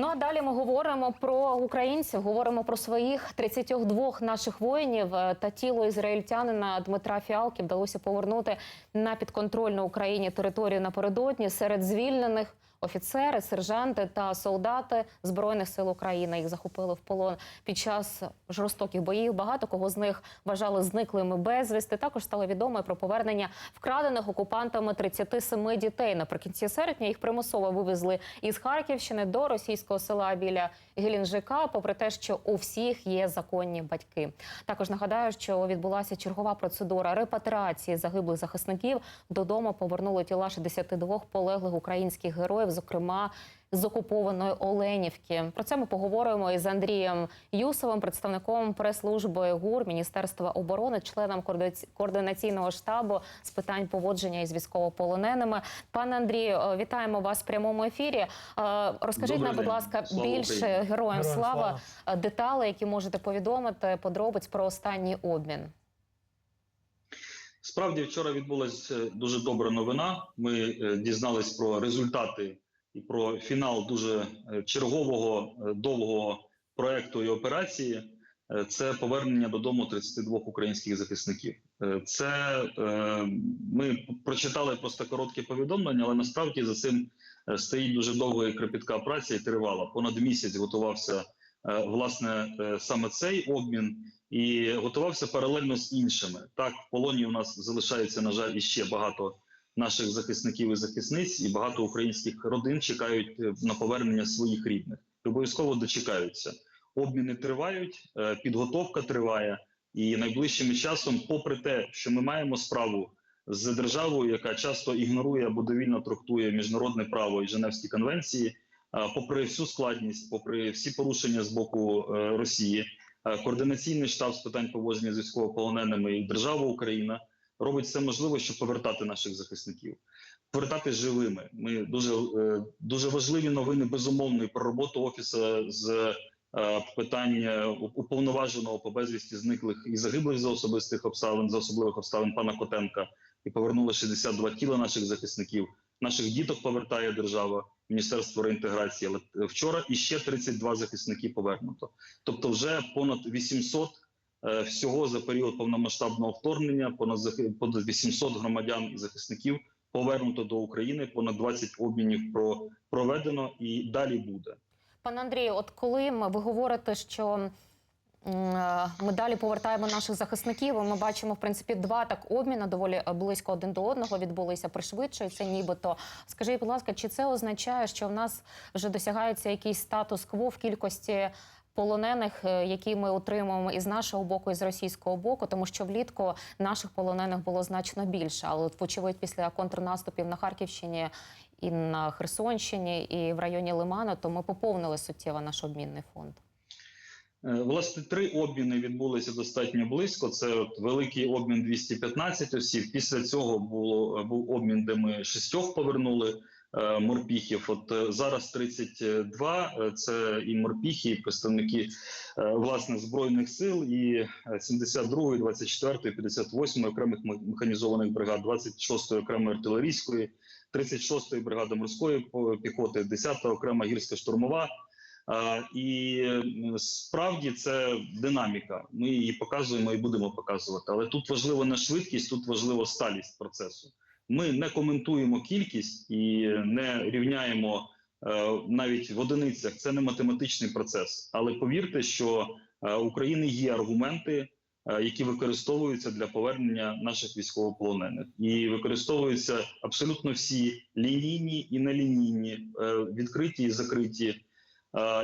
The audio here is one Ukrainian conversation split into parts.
Ну а далі ми говоримо про українців, говоримо про своїх 32 наших воїнів е, та тіло ізраїльтянина Дмитра Фіалки вдалося повернути на підконтрольну Україні територію напередодні серед звільнених. Офіцери, сержанти та солдати збройних сил України їх захопили в полон під час жорстоких боїв. Багато кого з них вважали зниклими безвісти. Також стало відомо про повернення вкрадених окупантами 37 дітей. Наприкінці серпня їх примусово вивезли із Харківщини до російського села біля Геленджика, попри те, що у всіх є законні батьки. Також нагадаю, що відбулася чергова процедура репатріації загиблих захисників. Додому повернули тіла 62 полеглих українських героїв, зокрема з окупованої Оленівки. Про це ми поговоримо із Андрієм Юсовим, представником прес-служби ГУР Міністерства оборони, членом координаці- координаційного штабу з питань поводження із військовополоненими. Пане Андрію, е, вітаємо вас в прямому ефірі. Е, Розкажіть Добрий нам, будь ласка, Слава більше Україні. героям Героям слава слава. е, які можете повідомити, подробиць про останній обмін. Справді вчора відбулася дуже добра новина. Ми е, дізнались про результати і про фінал дуже е, чергового е, довгого проекту і операції. Е, Це повернення додому 32 українських захисників. Е, Це е, ми прочитали просто коротке повідомлення, але насправді за цим е, стоїть дуже довга і кропітка праця і тривала. Понад місяць готувався е, власне е, саме цей обмін і готувався паралельно з іншими. Так, в полоні у нас залишається, на жаль, іще багато наших захисників і захисниць, і багато українських родин чекають е, на повернення своїх рідних. Обов'язково дочекаються. Обміни тривають, е, підготовка триває, і найближчим часом, попри те, що ми маємо справу з державою, яка часто ігнорує або довільно трактує міжнародне право і Женевські конвенції, попри всю складність, попри всі порушення з боку е, Росії, е, координаційний штаб з питань поводження з військовополоненими і держава Україна робить все можливе, щоб повертати наших захисників, повертати живими. Ми дуже е, дуже важливі новини безумовно про роботу офісу з е, питання уповноваженого по безвісті зниклих і загиблих за особистих обставин, за особливих обставин пана Котенка, і повернули 62 тіла наших захисників. Наших діток повертає держава, Міністерство реінтеграції. Але вчора іще 32 захисники повернуто. Тобто, вже понад 800 е, всього за період повномасштабного вторгнення, понад захи- понад 800 громадян і захисників повернуто до України. Понад 20 обмінів про проведено і далі буде. Пане Андрію, от коли ви говорите, що е, ми далі повертаємо наших захисників, ми бачимо в принципі два так обміни доволі е, близько один до одного відбулися, пришвидшується, нібито. Скажіть, будь ласка, чи це означає, що в нас вже досягається якийсь статус-кво в кількості? Полонених, е, які ми отримуємо із нашого боку, і з російського боку, тому що влітку наших полонених було значно більше. Але вочевидь, після контрнаступів на Харківщині і на Херсонщині, і в районі Лиману, то ми поповнили суттєво наш обмінний фонд. Е, Власне, три обміни відбулися достатньо близько. Це от великий обмін 215 осіб. Після цього було був обмін, де ми шістьох повернули е, морпіхів. От е, зараз 32 – е, це і морпіхи, і представники е, власне збройних сил, і е, 72-ї, 24-ї, 58-ї окремих механізованих бригад, 26-ї окремої артилерійської, 36-ї бригади морської піхоти, 10-та окрема гірська штурмова. І справді це динаміка. Ми її показуємо і будемо показувати. Але тут важлива не швидкість, тут важлива сталість процесу. Ми не коментуємо кількість і не рівняємо е, навіть в одиницях. Це не математичний процес. Але повірте, що е, України є аргументи, е, які використовуються для повернення наших військовополонених, і використовуються абсолютно всі лінійні і нелінійні, відкриті і закриті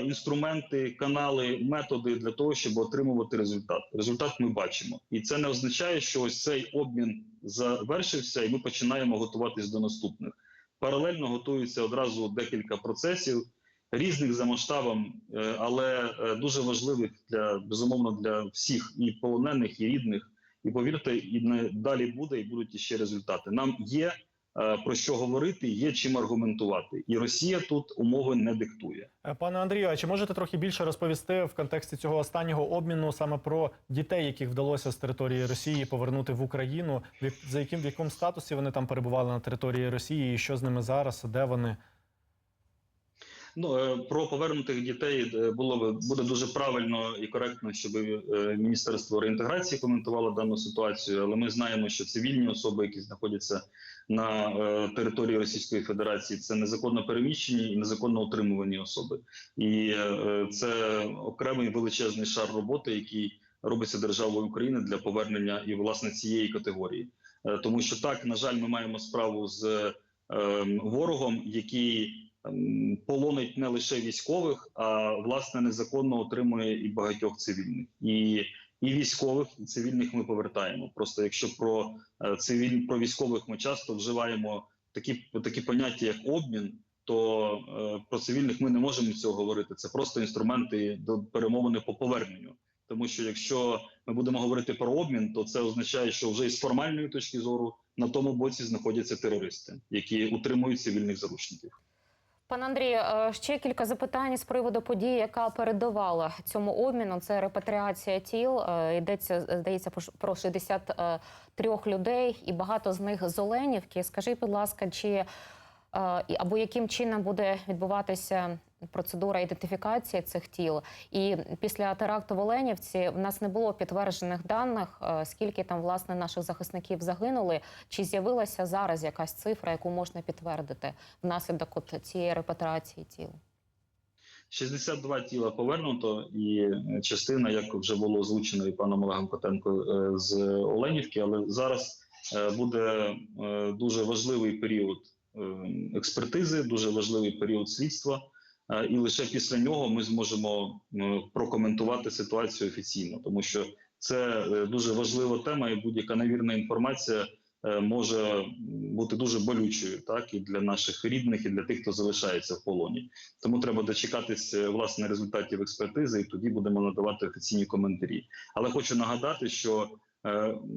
інструменти, канали, методи для того, щоб отримувати результат. Результат ми бачимо, і це не означає, що ось цей обмін завершився, і ми починаємо готуватись до наступних. Паралельно готуються одразу декілька процесів різних за масштабом, е, але е, дуже важливих для безумовно для всіх і полонених, і рідних. І повірте, і не далі буде, і будуть іще результати. Нам є е, про що говорити, є чим аргументувати, і Росія тут умови не диктує. Е, Пане Андрію, а чи можете трохи більше розповісти в контексті цього останнього обміну саме про дітей, яких вдалося з території Росії повернути в Україну? За яким в якому статусі вони там перебували на території Росії, і що з ними зараз? Де вони? Ну е, про повернутих дітей е, було б буде дуже правильно і коректно, щоб е, міністерство реінтеграції коментувало дану ситуацію. Але ми знаємо, що цивільні особи, які знаходяться на території Російської Федерації, це незаконно переміщені і незаконно утримувані особи, і це окремий величезний шар роботи, який робиться державою України для повернення і власне цієї категорії. Тому що так, на жаль, ми маємо справу з е, ворогом, який ем, полонить не лише військових, а власне незаконно отримує і багатьох цивільних. І, і військових, і цивільних ми повертаємо. Просто якщо про е, цивіль про військових ми часто вживаємо такі, такі поняття, як обмін. То е, про цивільних ми не можемо цього говорити. Це просто інструменти до перемовини по поверненню. Тому що якщо ми будемо говорити про обмін, то це означає, що вже із формальної точки зору на тому боці знаходяться терористи, які утримують цивільних заручників. Пане Андрію, е, ще кілька запитань з приводу події, яка передавала цьому обміну. Це репатріація тіл. Е, Йдеться здається про 63 людей, і багато з них з Оленівки. Скажіть, будь ласка, чи е, або яким чином буде відбуватися процедура ідентифікації цих тіл? І після теракту в Оленівці в нас не було підтверджених даних, е, скільки там власне наших захисників загинули. Чи з'явилася зараз якась цифра, яку можна підтвердити внаслідок от цієї репатріації тіл? 62 тіла повернуто, і е, частина, як вже було озвучено і паном Олегом Котенко е, з Оленівки, але зараз буде дуже важливий період експертизи, дуже важливий період слідства. Е, І лише після нього ми зможемо прокоментувати ситуацію офіційно, тому що це е, дуже важлива тема, і будь-яка невірна інформація е, може бути дуже болючою, так і для наших рідних, і для тих, хто залишається в полоні. Тому треба дочекатись е, власне результатів експертизи, і тоді будемо надавати офіційні коментарі. Але хочу нагадати, що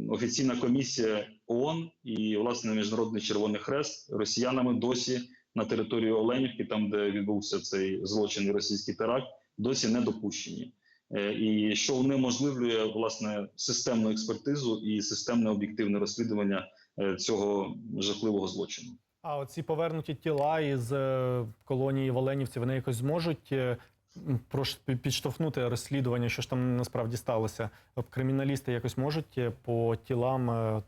офіційна комісія ООН і власне Міжнародний Червоний Хрест росіянами досі на території Оленівки, там де відбувся цей злочин російський теракт, досі не допущені. Е, І що унеможливлює власне системну експертизу і системне об'єктивне розслідування е, цього жахливого злочину. А оці повернуті тіла із е, колонії в Оленівці, вони якось зможуть підштовхнути розслідування, що ж там насправді сталося. Криміналісти якось можуть по тілам,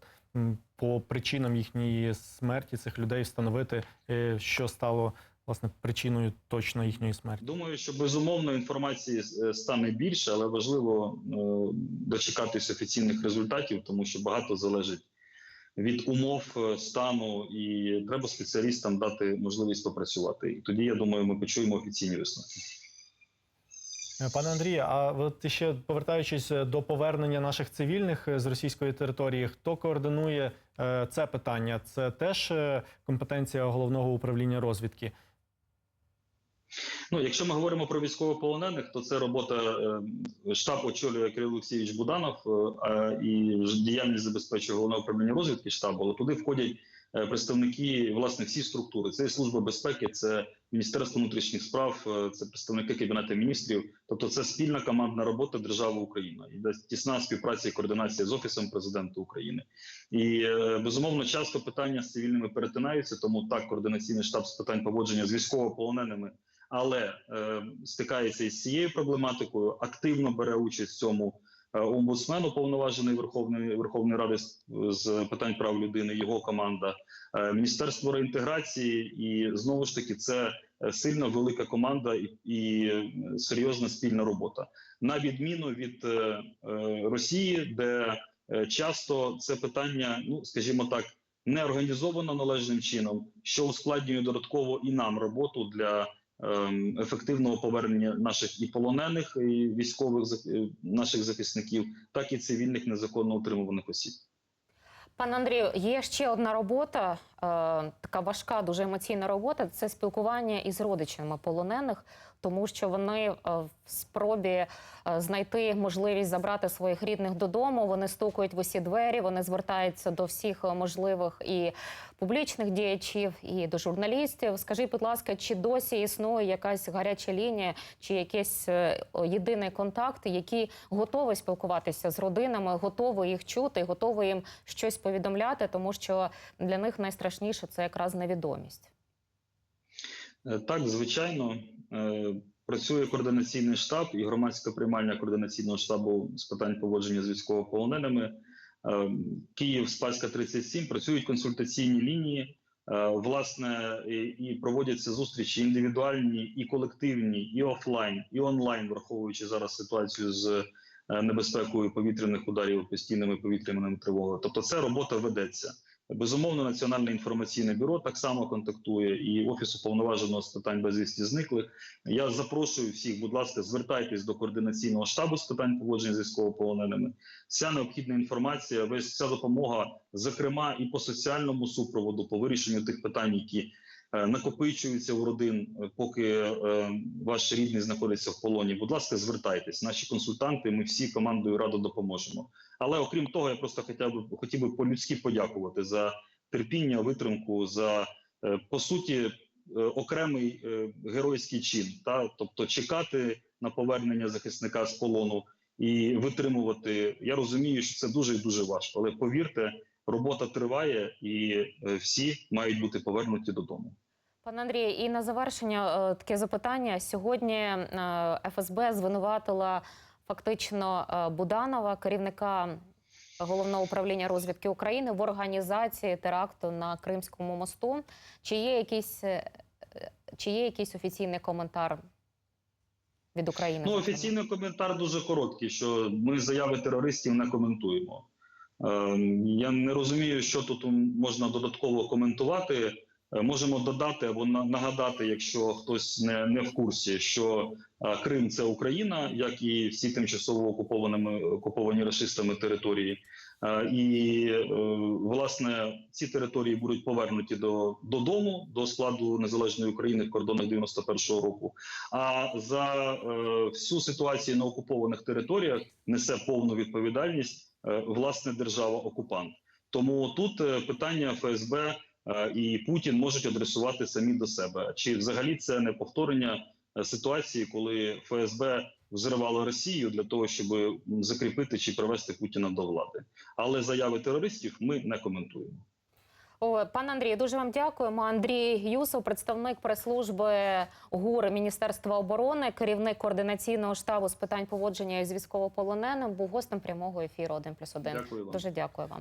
по причинам їхньої смерті цих людей встановити, е, що стало власне причиною точно їхньої смерті. Думаю, що безумовно інформації е, стане більше, але важливо е, дочекатись офіційних результатів, тому що багато залежить від умов стану, і треба спеціалістам дати можливість попрацювати. І тоді я думаю, ми почуємо офіційні висновки. Е, Пане Андрію, а от ще повертаючись е, до повернення наших цивільних е, з російської території, хто координує це питання? Це теж компетенція головного управління розвідки. Ну, якщо ми говоримо про військовополонених, то це робота штаб очолює Кирил Олексійович Буданов і діяльність забезпечує головне управління розвідки штабу. Але туди входять представники власне всі структури. Це і служба безпеки, це Міністерство внутрішніх справ, е, це представники кабінету міністрів. Тобто, це спільна командна робота держави Україна. Іде тісна співпраця і координація з офісом президента України. І е, безумовно, часто питання з цивільними перетинаються. Тому так координаційний штаб з питань поводження з військовополоненими але е, стикається із цією проблематикою, активно бере участь в цьому е, омбудсмен, уповноважений Верховної Верховної Ради з, питань прав людини, його команда, е, Міністерство реінтеграції, і знову ж таки це е, сильна велика команда і, е, серйозна спільна робота, на відміну від е, е, Росії, де е, часто це питання, ну скажімо так. Не організовано належним чином, що ускладнює додатково і нам роботу для ефективного повернення наших і полонених, і військових е, наших захисників, так і цивільних незаконно утримуваних осіб. Пане Андрію, є ще одна робота, така важка, дуже емоційна робота. Це спілкування із родичами полонених, тому що вони е, в спробі е, знайти можливість забрати своїх рідних додому. Вони стукають в усі двері, вони звертаються до всіх е, можливих і публічних діячів, і до журналістів. Скажіть, будь ласка, чи досі існує якась гаряча лінія, чи якийсь е, єдиний контакт, який готовий спілкуватися з родинами, готовий їх чути, готовий їм щось повідомляти, тому що для них найстрашніше це якраз невідомість. Е, Так, звичайно, е, працює координаційний штаб і громадська приймальня координаційного штабу з питань поводження з військовополоненими. Е, Київ, Спаська 37, працюють консультаційні лінії. Власне, і, проводяться зустрічі індивідуальні, і колективні, і офлайн, і онлайн, враховуючи зараз ситуацію з небезпекою повітряних ударів, постійними повітряними тривогами. Тобто, ця робота ведеться. Безумовно, Національне інформаційне бюро так само контактує і офіс уповноваженого з питань безвісті зниклих. Я запрошую всіх, будь ласка, звертайтесь до координаційного штабу з питань поводження з військовополоненими. Вся необхідна інформація, весь вся допомога, зокрема і по соціальному супроводу, по вирішенню тих питань, які накопичуються у родин, е, поки е, ваш рідний знаходиться в полоні. Будь ласка, звертайтесь. Наші консультанти. Ми всі командою радо допоможемо. Але окрім того, я просто хотів би хотів би по-людськи подякувати за терпіння, витримку, за е, по суті е, окремий е, геройський чин. Та тобто чекати на повернення захисника з полону і витримувати. Я розумію, що це дуже і дуже важко. Але повірте, робота триває, і е, всі мають бути повернуті додому. Пане Андрію, і на завершення е, таке запитання. Сьогодні е, ФСБ звинуватила фактично Буданова, керівника головного управління розвідки України, в організації теракту на Кримському мосту. Чи є якийсь, чи є якийсь офіційний коментар від України? Ну, офіційний коментар дуже короткий, що ми заяви терористів не коментуємо. Е, я не розумію, що тут можна додатково коментувати. Е, Можемо додати або на- нагадати, якщо хтось не, не в курсі, що е, Крим це Україна, як і всі тимчасово окупованими окуповані расистами території. Е, І власне ці території будуть повернуті до додому до складу незалежної України в кордонах 91-го року. А за всю ситуацію на окупованих територіях несе повну відповідальність власне держава-окупант. Тому тут е, питання ФСБ е, і Путін можуть адресувати самі до себе. Чи взагалі це не повторення е, ситуації, коли ФСБ взривало Росію для того, щоб закріпити чи привести Путіна до влади? Але заяви терористів ми не коментуємо. О, пане Андрій, дуже вам дякуємо. Андрій Юсов, представник прес-служби ГУР Міністерства оборони, керівник координаційного штабу з питань поводження із військовополоненим, був гостем прямого ефіру 1+,1. Дякую вам. Дуже дякую вам.